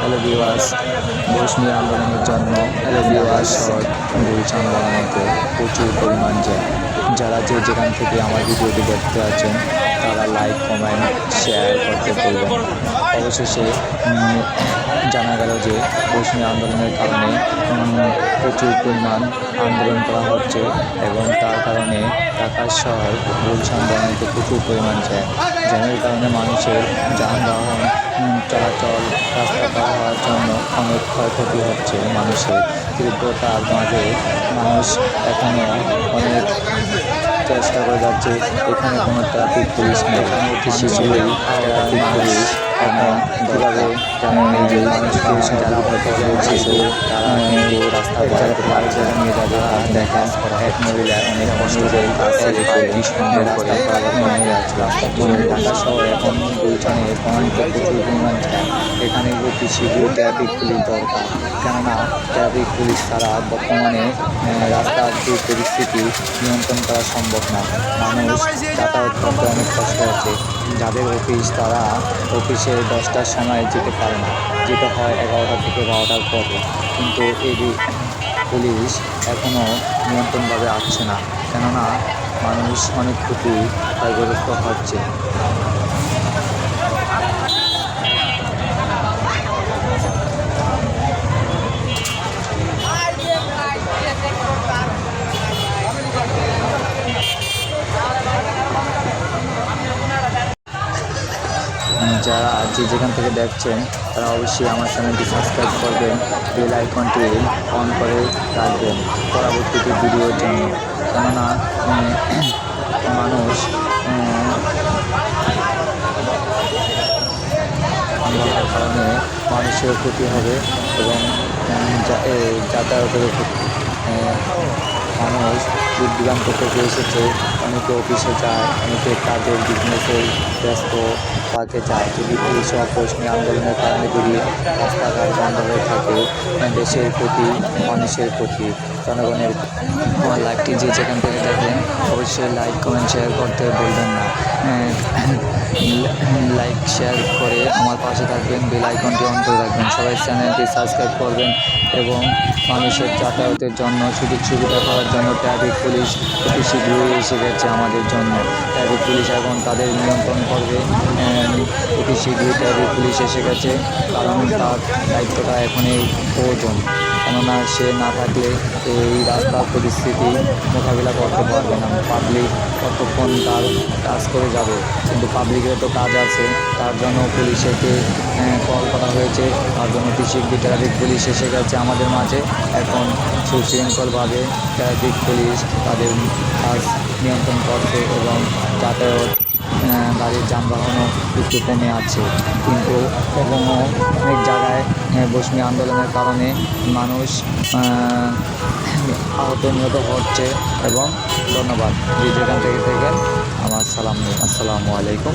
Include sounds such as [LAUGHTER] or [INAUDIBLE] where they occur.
Hello viewers মৌসুমী আন্দোলনের জন্য hello viewers Gulshan বানানোতে প্রচুর পরিমাণ যায় যারা যে যেখান থেকে আমার ভিডিওটি দেখতে আছেন, তারা লাইক কমেন্ট শেয়ার করতে বলবেন অবশেষে জানা গেল যে মৌসুমী আন্দোলনের কারণে প্রচুর পরিমাণ আন্দোলন করা হচ্ছে এবং তার কারণে ঢাকা শহর গুলশান বানানোতে প্রচুর পরিমাণ যায় জ্যামের কারণে মানুষের যানবাহন চলাচল, রাস্তা পার হওয়ার জন্য অনেক ক্ষয়ক্ষতি হচ্ছে মানুষের। তীব্রতার মাঝে মানুষ এখনও অনেক চেষ্টা করে যাচ্ছে। এখানে কোনো ট্রাফিক পুলিশ নেই। এখানে ট্রাফিক পুলিশ এখন কীভাবে যেমন এই যে রাস্তা পার পাশে নিয়ে দেখেন এক মহিলা অনেক কষ্ট করে কাছে রেখে করে করে ঢাকা এখন এখানে ট্রাফিক পুলিশ দরকার, কেননা ট্রাফিক পুলিশ ছাড়া বর্তমানে রাস্তার যে পরিস্থিতি নিয়ন্ত্রণ করা সম্ভব না। মানুষ যাতায়াত করতে অনেক কষ্ট হচ্ছে যাদের অফিস তারা অফিসে দশটার সময় যেতে পারে না। যেতে হয় এগারোটা থেকে বারোটার পরে। কিন্তু এই পুলিশ এখনও নিয়ন্ত্রণভাবে আসছে না। কেননা মানুষ অনেক ক্ষতি ক্ষয়গ্রস্ত হচ্ছে। যারা যে যেখান থেকে দেখছেন তারা অবশ্যই আমার চ্যানেলটি সাবস্ক্রাইব করবেন বেল আইকনটি অন করে রাখবেন পরবর্তীতে ভিডিওর জন্য। কেননা [CLEARS THROAT] মানুষ কারণে মানুষের ক্ষতি হবে এবং উম, যা- ক্ষতি মানুষ দূর দূরান্ত থেকে এসেছে। অনেকে অফিসে যায়, অনেকে কাজের বিজনেসে ব্যস্ত পার্কে যায় যদি এইসব প্রশ্নে আন্দোলনের কারণে যদি রাস্তাঘাট বন্ধ হয়ে থাকে দেশের প্রতি মানুষের প্রতি জনগণের আমার লাইভটি যে যেখান থেকে দেখেন অবশ্যই লাইক কমেন্ট শেয়ার করতে বলবেন না। লাইক শেয়ার করে আমার পাশে থাকবেন বেল আইকনটি অন করে রাখবেন। সবাই চ্যানেলটি সাবস্ক্রাইব করবেন এবং মানুষের যাতায়াতের জন্য সুযোগ সুবিধা করার জন্য ট্রাফিক পুলিশ অতি শীঘ্রই এসে গেছে আমাদের জন্য। ট্রাফিক পুলিশ এখন তাদের নিয়ন্ত্রণ করবে অতি শীঘ্রই ট্রাফিক পুলিশ এসে গেছে, কারণ তার দায়িত্বটা এখনই প্রয়োজন। কেননা সে না থাকলে এই রাস্তার পরিস্থিতি মোকাবিলা করতে পারবে না। পাবলিক কতক্ষণ তার কাজ করে যাবে, কিন্তু পাবলিকের তো কাজ আছে। তার জন্য পুলিশকে কল করা হয়েছে। তার জন্য অতি শীঘ্রই ট্রাফিক পুলিশ এসে গেছে আমাদের মাঝে। এখন সুশৃঙ্খলভাবে ট্রাফিক পুলিশ তাদের কাজ নিয়ন্ত্রণ করছে এবং যাতায়াত গাড়ির যানবাহনও একটু কমে আছে কিন্তু এখনও অনেক জায়গায় বৈষ্ণী আন্দোলনের কারণে মানুষ আহত নিহত হচ্ছে এবং ধন্যবাদ। যে যেখান থেকে থেকে আমার সালাম আসসালামু আলাইকুম।